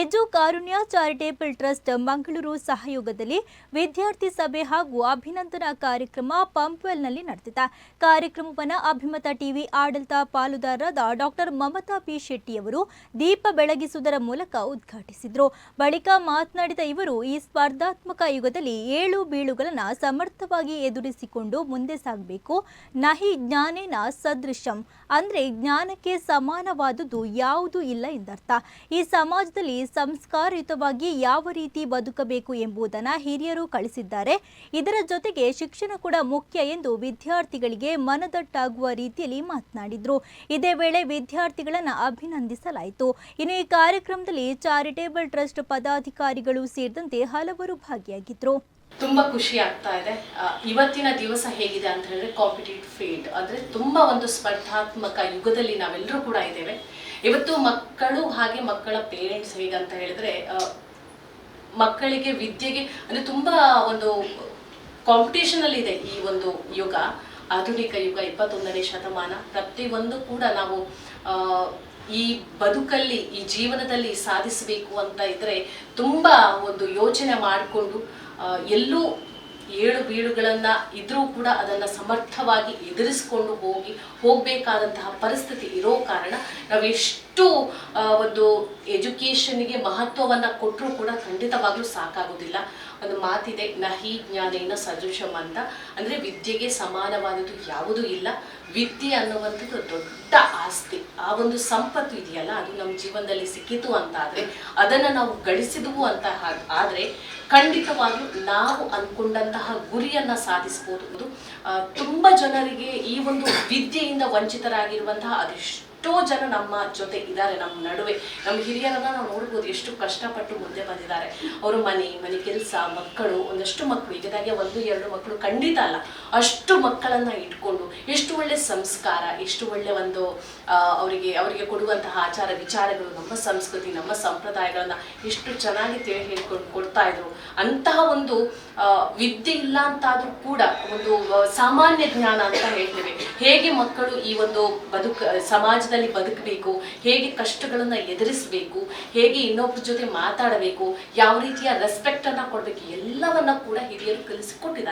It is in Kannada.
Edu Karunya charitable trust Mangaluru ಸಹಯೋಗದಲ್ಲಿ ವಿದ್ಯಾರ್ಥಿ ಸಭೆ ಹಾಗೂ ಅಭಿನಂದನಾ ಕಾರ್ಯಕ್ರಮ ಪಂಪ್ವೆಲ್ನಲ್ಲಿ ನಡೆದಿದೆ ಕಾರ್ಯಕ್ರಮವನ್ನು ಅಭಿಮತ ಟಿವಿ ಆಡಳಿತ ಪಾಲುದಾರರಾದ ಡಾಕ್ಟರ್ ಮಮತಾ ಪಿ ಶೆಟ್ಟಿಯವರು ದೀಪ ಬೆಳಗಿಸುವುದರ ಮೂಲಕ ಉದ್ಘಾಟಿಸಿದರು. ಬಳಿಕ ಮಾತನಾಡಿದ ಇವರು, ಈ ಸ್ಪರ್ಧಾತ್ಮಕ ಯುಗದಲ್ಲಿ ಏಳು ಬೀಳುಗಳನ್ನು ಸಮರ್ಥವಾಗಿ ಎದುರಿಸಿಕೊಂಡು ಮುಂದೆ ಸಾಗಬೇಕು. ನಹಿ ಜ್ಞಾನೇನ ಸದೃಶಂ ಅಂದರೆ ಜ್ಞಾನಕ್ಕೆ ಸಮಾನವಾದುದು ಯಾವುದೂ ಇಲ್ಲ ಎಂದರ್ಥ. ಈ ಸಮಾಜದಲ್ಲಿ ಸಂಸ್ಕಾರಯುತವಾಗಿ ಯಾವ ರೀತಿ ಬದುಕಬೇಕು ಎಂಬುದನ್ನು ಹಿರಿಯರು ಕಳಿಸಿದ್ದಾರೆ. ಇದರ ಜೊತೆಗೆ ಶಿಕ್ಷಣ ಕೂಡ ಮುಖ್ಯ ಎಂದು ವಿದ್ಯಾರ್ಥಿಗಳಿಗೆ ಮನದಟ್ಟಾಗುವ ರೀತಿಯಲ್ಲಿ ಮಾತನಾಡಿದರು. ಇದೇ ವೇಳೆ ವಿದ್ಯಾರ್ಥಿಗಳನ್ನು ಅಭಿನಂದಿಸಲಾಯಿತು. ಇನ್ನು ಈ ಕಾರ್ಯಕ್ರಮದಲ್ಲಿ ಚಾರಿಟೇಬಲ್ ಟ್ರಸ್ಟ್ ಪದಾಧಿಕಾರಿಗಳು ಸೇರಿದಂತೆ ಹಲವರು ಭಾಗಿಯಾಗಿದ್ದರು ತುಂಬಾ ಖುಷಿ ಆಗ್ತಾ ಇದೆ. ಇವತ್ತಿನ ದಿವಸ ಹೇಗಿದೆ ಅಂತ ಹೇಳಿದ್ರೆ ಕಾಂಪಿಟೇಟಿವ್ ಫೀಲ್ಡ್ ಅಂದ್ರೆ ತುಂಬಾ ಒಂದು ಸ್ಪರ್ಧಾತ್ಮಕ ಯುಗದಲ್ಲಿ ನಾವೆಲ್ಲರೂ ಕೂಡ ಇದ್ದೇವೆ. ಇವತ್ತು ಮಕ್ಕಳು ಹಾಗೆ ಮಕ್ಕಳ ಪೇರೆಂಟ್ಸ್ ಹೇಗಂತ ಹೇಳಿದ್ರೆ ಮಕ್ಕಳಿಗೆ ವಿದ್ಯೆಗೆ ಅಂದ್ರೆ ತುಂಬಾ ಒಂದು ಕಾಂಪಿಟೇಷನ್ ಅಲ್ಲಿ ಇದೆ ಈ ಒಂದು ಯುಗ. ಆಧುನಿಕ ಯುಗ, ಇಪ್ಪತ್ತೊಂದನೇ ಶತಮಾನ. ಪ್ರತಿಯೊಂದು ಕೂಡ ನಾವು ಈ ಬದುಕಲ್ಲಿ, ಈ ಜೀವನದಲ್ಲಿ ಸಾಧಿಸಬೇಕು ಅಂತ ಇದ್ರೆ ತುಂಬಾ ಒಂದು ಯೋಚನೆ ಮಾಡಿಕೊಂಡು ಎಲ್ಲೂ ಏಳು ಬೀಳುಗಳನ್ನ ಇದ್ರೂ ಕೂಡ ಅದನ್ನ ಸಮರ್ಥವಾಗಿ ಎದುರಿಸಿಕೊಂಡು ಹೋಗಿ, ಹೋಗ್ಬೇಕಾದಂತಹ ಪರಿಸ್ಥಿತಿ ಇರೋ ಕಾರಣ ನಾವು ಎಷ್ಟು ಒಂದು ಎಜುಕೇಶನ್ಗೆ ಮಹತ್ವವನ್ನ ಕೊಟ್ಟರೂ ಕೂಡ ಖಂಡಿತವಾಗ್ಲೂ ಸಾಕಾಗೋದಿಲ್ಲ. ಒಂದು ಮಾತಿದೆ, ನಹಿ ಜ್ಞಾನೇನ ಸದೃಶಂ ಅಂತ. ಅಂದ್ರೆ ವಿದ್ಯೆಗೆ ಸಮಾನವಾದದ್ದು ಯಾವುದೂ ಇಲ್ಲ. ವಿದ್ಯೆ ಅನ್ನುವಂಥದ್ದು ದೊಡ್ಡ ಆಸ್ತಿ. ಆ ಒಂದು ಸಂಪತ್ತು ಇದೆಯಲ್ಲ, ಅದು ನಮ್ಮ ಜೀವನದಲ್ಲಿ ಸಿಕ್ಕಿತು ಅಂತ ಆದರೆ, ಅದನ್ನ ನಾವು ಗಳಿಸಿದವು ಅಂತ ಆದರೆ ಖಂಡಿತವಾಗ್ಲೂ ನಾವು ಅಂದ್ಕೊಂಡಂತಹ ಗುರಿಯನ್ನ ಸಾಧಿಸಬಹುದು ತುಂಬಾ ಜನರಿಗೆ ಈ ಒಂದು ವಿದ್ಯೆಯಿಂದ ವಂಚಿತರಾಗಿರುವಂತಹ ಅದೆಷ್ಟೋ ಜನ ನಮ್ಮ ಜೊತೆ ಇದ್ದಾರೆ, ನಮ್ಮ ನಡುವೆ. ನಮ್ಮ ಹಿರಿಯರನ್ನ ನಾವು ನೋಡ್ಬೋದು ಎಷ್ಟು ಕಷ್ಟಪಟ್ಟು ಮುಂದೆ ಬಂದಿದ್ದಾರೆ. ಅವರು ಮನೆ ಮನೆ ಕೆಲಸ, ಮಕ್ಕಳು, ಒಂದಷ್ಟು ಮಕ್ಕಳು. ಈಗಿದಾಗೆ ಒಂದು, ಎರಡು ಮಕ್ಕಳು ಖಂಡಿತ ಅಲ್ಲ. ಅಷ್ಟು ಮಕ್ಕಳನ್ನ ಇಟ್ಕೊಂಡು, ಎಷ್ಟು ಒಳ್ಳೆ ಸಂಸ್ಕಾರ, ಎಷ್ಟು ಒಳ್ಳೆ ಒಂದು ಅವರಿಗೆ ಅವರಿಗೆ ಕೊಡುವಂತಹ ಆಚಾರ ವಿಚಾರಗಳು, ನಮ್ಮ ಸಂಸ್ಕೃತಿ, ನಮ್ಮ ಸಂಪ್ರದಾಯಗಳನ್ನ ಎಷ್ಟು ಚೆನ್ನಾಗಿ ತಿಳಿ ಹೇಳ್ಕೊಂಡು, ಕೊಡ್ತಾ ಇದ್ರು. ಅಂತಹ ಒಂದು ವಿದ್ಯೆ ಇಲ್ಲ ಅಂತಾದ್ರೂ ಕೂಡ ಒಂದು ಸಾಮಾನ್ಯ ಜ್ಞಾನ ಅಂತ ಹೇಳ್ತೇವೆ. ಹೇಗೆ ಮಕ್ಕಳು ಈ ಒಂದು ಬದುಕ ಸಮಾಜದಲ್ಲಿ ಬದುಕಬೇಕು, ಹೇಗೆ ಕಷ್ಟಗಳನ್ನು ಎದುರಿಸಬೇಕು, ಹೇಗೆ ಇನ್ನೊಬ್ಬರ ಜೊತೆ ಮಾತಾಡಬೇಕು, ಯಾವ ರೀತಿಯ ರೆಸ್ಪೆಕ್ಟ್ ಕೊಡಬೇಕು ಕೊಡ್ಬೇಕು, ಎಲ್ಲವನ್ನ ಕೂಡ ಹಿರಿಯರು ಕಲಿಸಿಕೊಟ್ಟಿದ್ದಾರೆ.